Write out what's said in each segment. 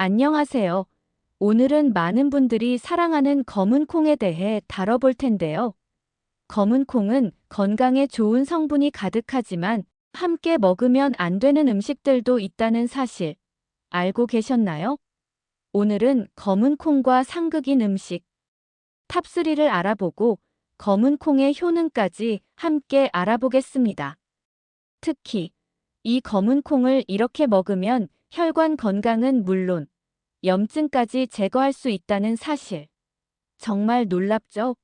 안녕하세요. 오늘은 많은 분들이 사랑하는 검은 콩에 대해 다뤄볼 텐데요. 검은 콩은 건강에 좋은 성분이 가득하지만 함께 먹으면 안 되는 음식들도 있다는 사실 알고 계셨나요? 오늘은 검은 콩과 상극인 음식 탑3를 알아보고 검은 콩의 효능까지 함께 알아보겠습니다. 특히 이 검은 콩을 이렇게 먹으면 혈관 건강은 물론 염증까지 제거할 수 있다는 사실. 정말 놀랍죠?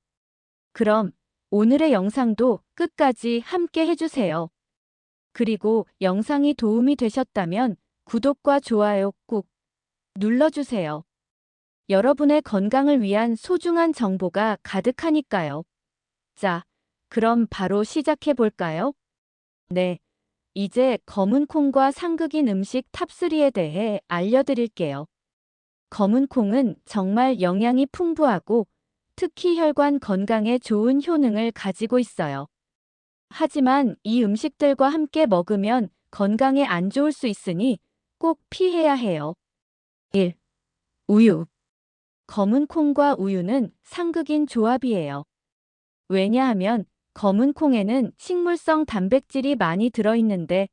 그럼 오늘의 영상도 끝까지 함께 해주세요. 그리고 영상이 도움이 되셨다면 구독과 좋아요 꾹 눌러주세요. 여러분의 건강을 위한 소중한 정보가 가득하니까요. 자, 그럼 바로 시작해 볼까요? 네. 이제 검은 콩과 상극인 음식 탑3에 대해 알려드릴게요. 검은 콩은 정말 영양이 풍부하고 특히 혈관 건강에 좋은 효능을 가지고 있어요. 하지만 이 음식들과 함께 먹으면 건강에 안 좋을 수 있으니 꼭 피해야 해요. 1. 우유. 검은 콩과 우유는 상극인 조합이에요. 왜냐하면 검은 콩에는 식물성 단백질이 많이 들어있는데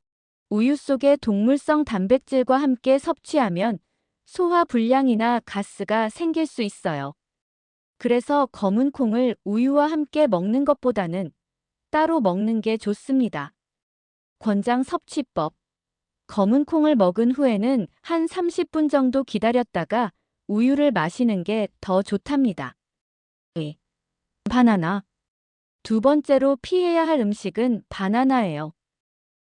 우유 속의 동물성 단백질과 함께 섭취하면 소화 불량이나 가스가 생길 수 있어요. 그래서 검은 콩을 우유와 함께 먹는 것보다는 따로 먹는 게 좋습니다. 권장 섭취법. 검은 콩을 먹은 후에는 한 30분 정도 기다렸다가 우유를 마시는 게 더 좋답니다. 2. 바나나. 두 번째로 피해야 할 음식은 바나나예요.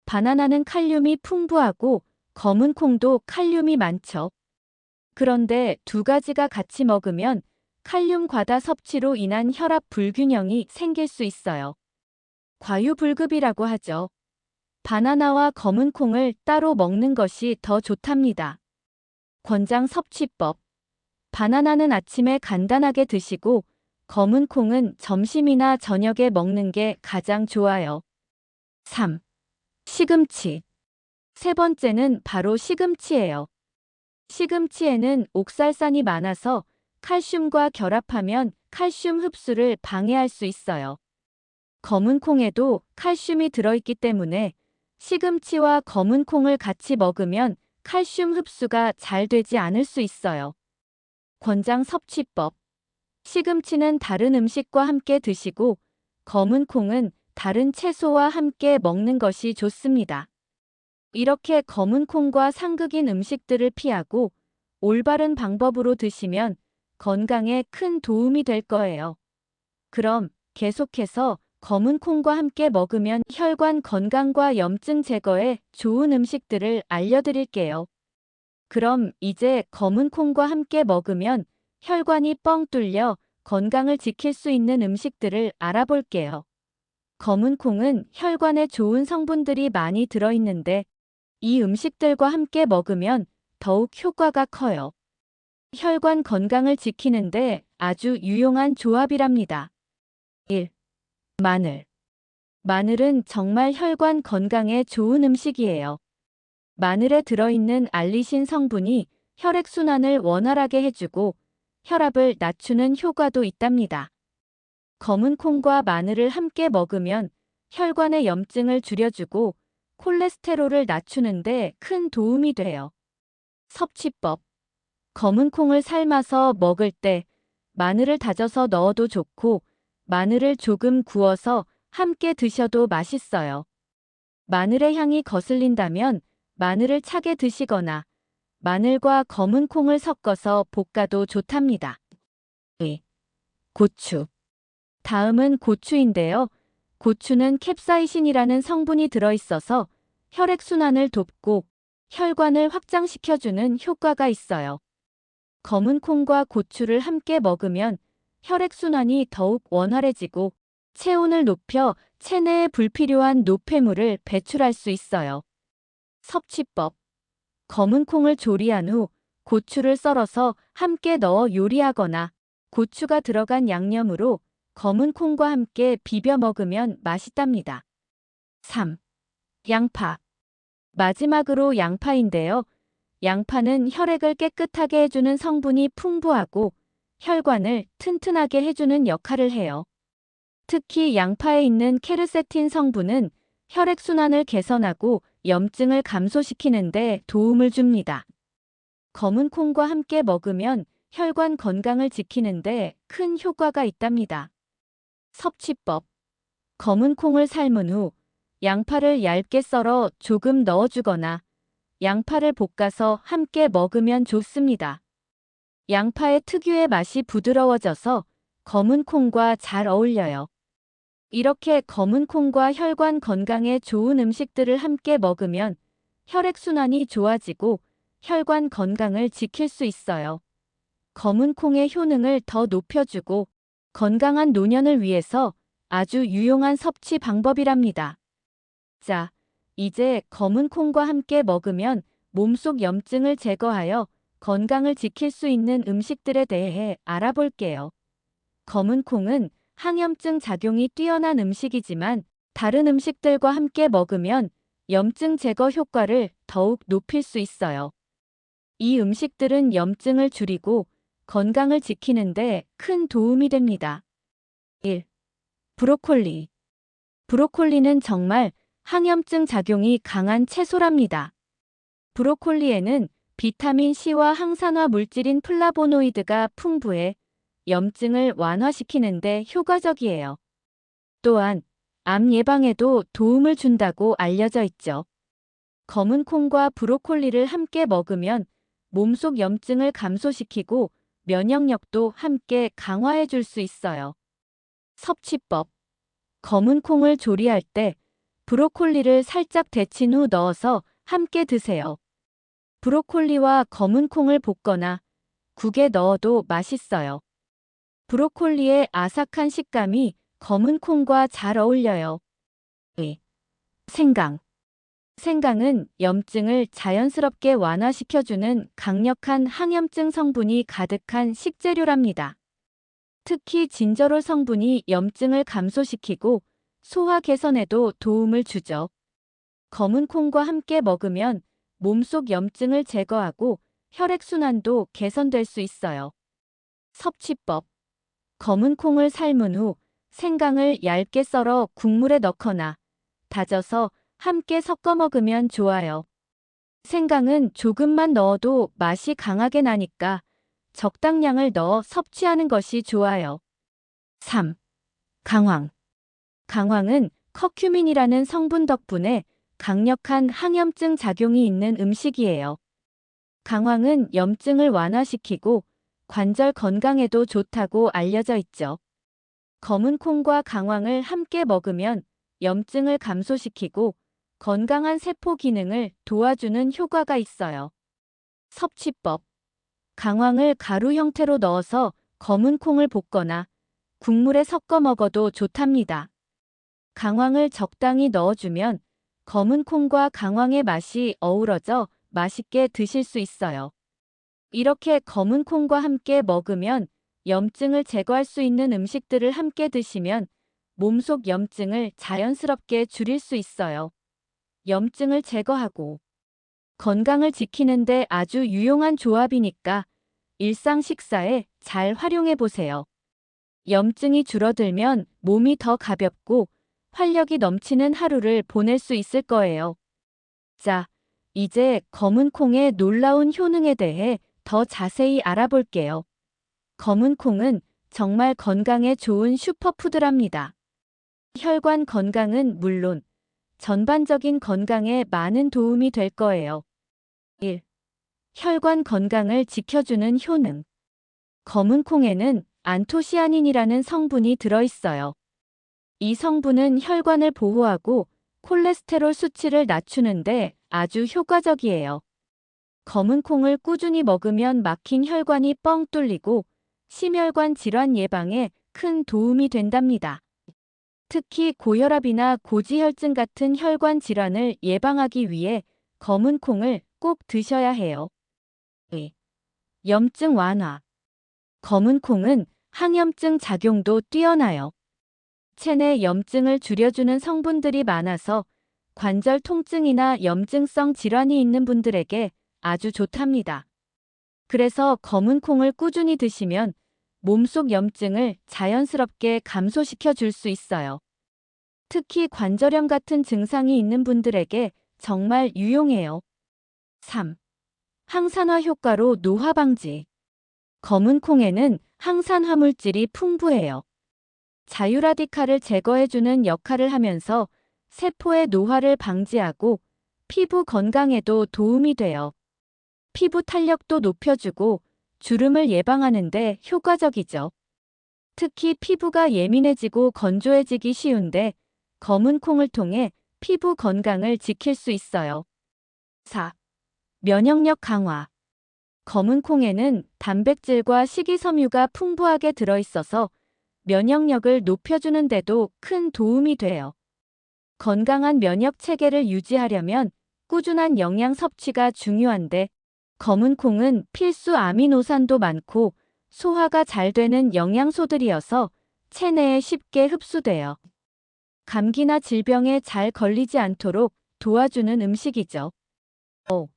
바나나는 칼륨이 풍부하고 검은 콩도 칼륨이 많죠. 그런데 두 가지가 같이 먹으면 칼륨 과다 섭취로 인한 혈압 불균형이 생길 수 있어요. 과유불급이라고 하죠. 바나나와 검은 콩을 따로 먹는 것이 더 좋답니다. 권장 섭취법. 바나나는 아침에 간단하게 드시고 검은 콩은 점심이나 저녁에 먹는 게 가장 좋아요. 3. 시금치. 세 번째는 바로 시금치예요. 시금치에는 옥살산이 많아서 칼슘과 결합하면 칼슘 흡수를 방해할 수 있어요. 검은 콩에도 칼슘이 들어있기 때문에 시금치와 검은 콩을 같이 먹으면 칼슘 흡수가 잘 되지 않을 수 있어요. 권장 섭취법. 시금치는 다른 음식과 함께 드시고 검은 콩은 다른 채소와 함께 먹는 것이 좋습니다. 이렇게 검은 콩과 상극인 음식들을 피하고 올바른 방법으로 드시면 건강에 큰 도움이 될 거예요. 그럼 계속해서 검은 콩과 함께 먹으면 혈관 건강과 염증 제거에 좋은 음식들을 알려드릴게요. 그럼 이제 검은 콩과 함께 먹으면 혈관이 뻥 뚫려 건강을 지킬 수 있는 음식들을 알아볼게요. 검은 콩은 혈관에 좋은 성분들이 많이 들어있는데 이 음식들과 함께 먹으면 더욱 효과가 커요. 혈관 건강을 지키는데 아주 유용한 조합이랍니다. 1. 마늘. 마늘은 정말 혈관 건강에 좋은 음식이에요. 마늘에 들어있는 알리신 성분이 혈액순환을 원활하게 해주고 혈압을 낮추는 효과도 있답니다. 검은 콩과 마늘을 함께 먹으면 혈관의 염증을 줄여주고 콜레스테롤을 낮추는데 큰 도움이 돼요. 섭취법. 검은 콩을 삶아서 먹을 때 마늘을 다져서 넣어도 좋고 마늘을 조금 구워서 함께 드셔도 맛있어요. 마늘의 향이 거슬린다면 마늘을 차게 드시거나 마늘과 검은 콩을 섞어서 볶아도 좋답니다. 2. 고추. 다음은 고추인데요. 고추는 캡사이신이라는 성분이 들어있어서 혈액순환을 돕고 혈관을 확장시켜주는 효과가 있어요. 검은 콩과 고추를 함께 먹으면 혈액순환이 더욱 원활해지고 체온을 높여 체내에 불필요한 노폐물을 배출할 수 있어요. 섭취법. 검은 콩을 조리한 후 고추를 썰어서 함께 넣어 요리하거나 고추가 들어간 양념으로 검은 콩과 함께 비벼 먹으면 맛있답니다. 3. 양파. 마지막으로 양파인데요. 양파는 혈액을 깨끗하게 해주는 성분이 풍부하고 혈관을 튼튼하게 해주는 역할을 해요. 특히 양파에 있는 케르세틴 성분은 혈액순환을 개선하고 염증을 감소시키는데 도움을 줍니다. 검은 콩과 함께 먹으면 혈관 건강을 지키는데 큰 효과가 있답니다. 섭취법. 검은 콩을 삶은 후 양파를 얇게 썰어 조금 넣어주거나 양파를 볶아서 함께 먹으면 좋습니다. 양파의 특유의 맛이 부드러워져서 검은 콩과 잘 어울려요. 이렇게 검은 콩과 혈관 건강에 좋은 음식들을 함께 먹으면 혈액순환이 좋아지고 혈관 건강을 지킬 수 있어요. 검은 콩의 효능을 더 높여주고 건강한 노년을 위해서 아주 유용한 섭취 방법이랍니다. 자, 이제 검은 콩과 함께 먹으면 몸속 염증을 제거하여 건강을 지킬 수 있는 음식들에 대해 알아볼게요. 검은 콩은 항염증 작용이 뛰어난 음식이지만 다른 음식들과 함께 먹으면 염증 제거 효과를 더욱 높일 수 있어요. 이 음식들은 염증을 줄이고 건강을 지키는데 큰 도움이 됩니다. 1. 브로콜리. 브로콜리는 정말 항염증 작용이 강한 채소랍니다. 브로콜리에는 비타민 C와 항산화 물질인 플라보노이드가 풍부해 염증을 완화시키는데 효과적이에요. 또한 암 예방에도 도움을 준다고 알려져 있죠. 검은 콩과 브로콜리를 함께 먹으면 몸속 염증을 감소시키고 면역력도 함께 강화해 줄 수 있어요. 섭취법. 검은 콩을 조리할 때 브로콜리를 살짝 데친 후 넣어서 함께 드세요. 브로콜리와 검은 콩을 볶거나 국에 넣어도 맛있어요. 브로콜리의 아삭한 식감이 검은 콩과 잘 어울려요. 2. 생강. 생강은 염증을 자연스럽게 완화시켜주는 강력한 항염증 성분이 가득한 식재료랍니다. 특히 진저롤 성분이 염증을 감소시키고 소화 개선에도 도움을 주죠. 검은 콩과 함께 먹으면 몸속 염증을 제거하고 혈액순환도 개선될 수 있어요. 섭취법. 검은 콩을 삶은 후 생강을 얇게 썰어 국물에 넣거나 다져서 함께 섞어 먹으면 좋아요. 생강은 조금만 넣어도 맛이 강하게 나니까 적당량을 넣어 섭취하는 것이 좋아요. 3. 강황. 강황은 커큐민이라는 성분 덕분에 강력한 항염증 작용이 있는 음식이에요. 강황은 염증을 완화시키고 관절 건강에도 좋다고 알려져 있죠. 검은 콩과 강황을 함께 먹으면 염증을 감소시키고 건강한 세포 기능을 도와주는 효과가 있어요. 섭취법. 강황을 가루 형태로 넣어서 검은 콩을 볶거나 국물에 섞어 먹어도 좋답니다. 강황을 적당히 넣어주면 검은 콩과 강황의 맛이 어우러져 맛있게 드실 수 있어요. 이렇게 검은 콩과 함께 먹으면 염증을 제거할 수 있는 음식들을 함께 드시면 몸속 염증을 자연스럽게 줄일 수 있어요. 염증을 제거하고 건강을 지키는데 아주 유용한 조합이니까 일상 식사에 잘 활용해 보세요. 염증이 줄어들면 몸이 더 가볍고 활력이 넘치는 하루를 보낼 수 있을 거예요. 자, 이제 검은 콩의 놀라운 효능에 대해 더 자세히 알아볼게요. 검은 콩은 정말 건강에 좋은 슈퍼푸드랍니다. 혈관 건강은 물론 전반적인 건강에 많은 도움이 될 거예요. 1. 혈관 건강을 지켜주는 효능. 검은 콩에는 안토시아닌이라는 성분이 들어있어요. 이 성분은 혈관을 보호하고 콜레스테롤 수치를 낮추는데 아주 효과적이에요. 검은 콩을 꾸준히 먹으면 막힌 혈관이 뻥 뚫리고 심혈관 질환 예방에 큰 도움이 된답니다. 특히 고혈압이나 고지혈증 같은 혈관 질환을 예방하기 위해 검은 콩을 꼭 드셔야 해요. 2. 염증 완화. 검은 콩은 항염증 작용도 뛰어나요. 체내 염증을 줄여주는 성분들이 많아서 관절 통증이나 염증성 질환이 있는 분들에게 아주 좋답니다. 그래서 검은 콩을 꾸준히 드시면 몸속 염증을 자연스럽게 감소시켜 줄 수 있어요. 특히 관절염 같은 증상이 있는 분들에게 정말 유용해요. 3. 항산화 효과로 노화 방지. 검은 콩에는 항산화 물질이 풍부해요. 자유라디칼을 제거해주는 역할을 하면서 세포의 노화를 방지하고 피부 건강에도 도움이 돼요. 피부 탄력도 높여주고 주름을 예방하는데 효과적이죠. 특히 피부가 예민해지고 건조해지기 쉬운데 검은 콩을 통해 피부 건강을 지킬 수 있어요. 4. 면역력 강화. 검은 콩에는 단백질과 식이섬유가 풍부하게 들어있어서 면역력을 높여주는 데도 큰 도움이 돼요. 건강한 면역 체계를 유지하려면 꾸준한 영양 섭취가 중요한데 검은 콩은 필수 아미노산도 많고 소화가 잘 되는 영양소들이어서 체내에 쉽게 흡수돼요. 감기나 질병에 잘 걸리지 않도록 도와주는 음식이죠. 5.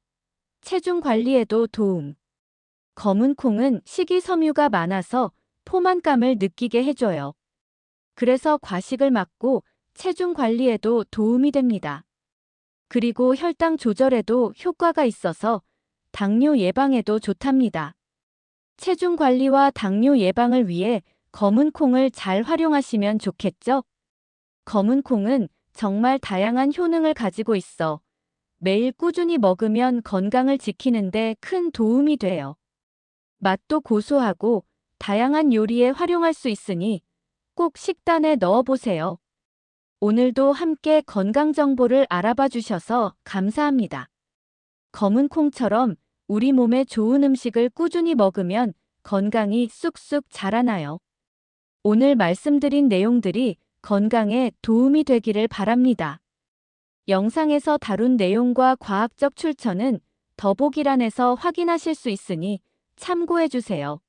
체중 관리에도 도움. 검은 콩은 식이섬유가 많아서 포만감을 느끼게 해줘요. 그래서 과식을 막고 체중 관리에도 도움이 됩니다. 그리고 혈당 조절에도 효과가 있어서 당뇨 예방에도 좋답니다. 체중 관리와 당뇨 예방을 위해 검은 콩을 잘 활용하시면 좋겠죠? 검은 콩은 정말 다양한 효능을 가지고 있어 매일 꾸준히 먹으면 건강을 지키는데 큰 도움이 돼요. 맛도 고소하고 다양한 요리에 활용할 수 있으니 꼭 식단에 넣어보세요. 오늘도 함께 건강 정보를 알아봐 주셔서 감사합니다. 검은 콩처럼 우리 몸에 좋은 음식을 꾸준히 먹으면 건강이 쑥쑥 자라나요. 오늘 말씀드린 내용들이 건강에 도움이 되기를 바랍니다. 영상에서 다룬 내용과 과학적 출처는 더보기란에서 확인하실 수 있으니 참고해 주세요.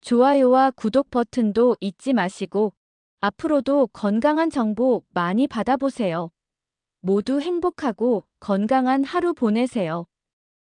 좋아요와 구독 버튼도 잊지 마시고 앞으로도 건강한 정보 많이 받아보세요. 모두 행복하고 건강한 하루 보내세요.